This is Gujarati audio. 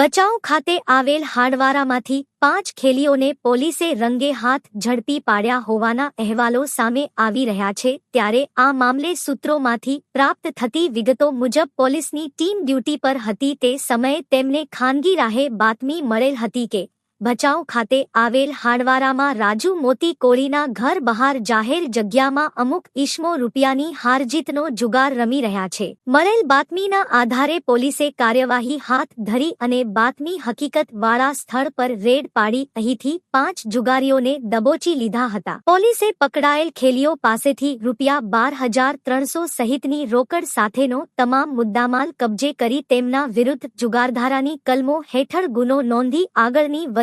ભચાઉ ખાતે આવેલ હાડવારામાંથી પાંચ ખેલીઓને પોલીસે રંગે હાથ ઝડપી પાડ્યા હોવાના અહેવાલો સામે આવી રહ્યા છે, ત્યારે આ મામલે સૂત્રોમાંથી પ્રાપ્ત થતી વિગતો મુજબ પોલીસની ટીમ ડ્યુટી પર હતી તે સમયે તેમને ખાનગી રાહે બાતમી મળેલ હતી કે ભચાઉ ખાતે આવેલ હાડવારામાં રાજુ મોતી કોળીના ઘર બહાર જાહેર જગ્યામાં અમુક ઈસમો રૂપિયાની હારજીતનો જુગાર રમી રહ્યા છે. મળેલ બાતમીના આધારે પોલીસે કાર્યવાહી હાથ ધરી અને બાતમી હકીકત વાળા સ્થળ પર રેડ પાડી અહીંથી પાંચ જુગારીઓને દબોચી લીધા હતા. પોલીસે પકડાયેલ ખેલીઓ પાસેથી રૂપિયા બાર હજાર ત્રણસો સહિતની રોકડ સાથેનો તમામ મુદ્દામાલ કબજે કરી તેમના વિરુદ્ધ જુગારધારાની કલમો હેઠળ ગુનો નોંધી આગળની